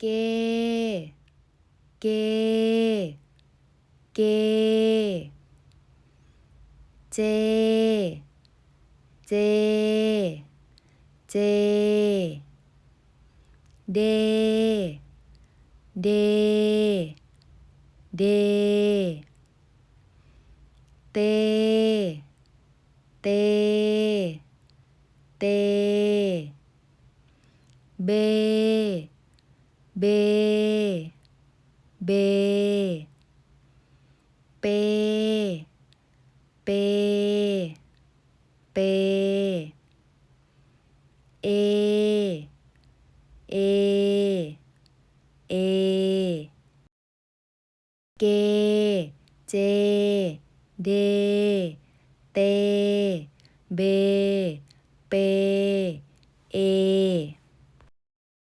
깨, 깨, 깨, 제, 제, 제, 네, 네, 네, 때, 때, 때, เบ เบ เป เป เป เอ เอ เอ เก เจ เด เต เบ เป เอ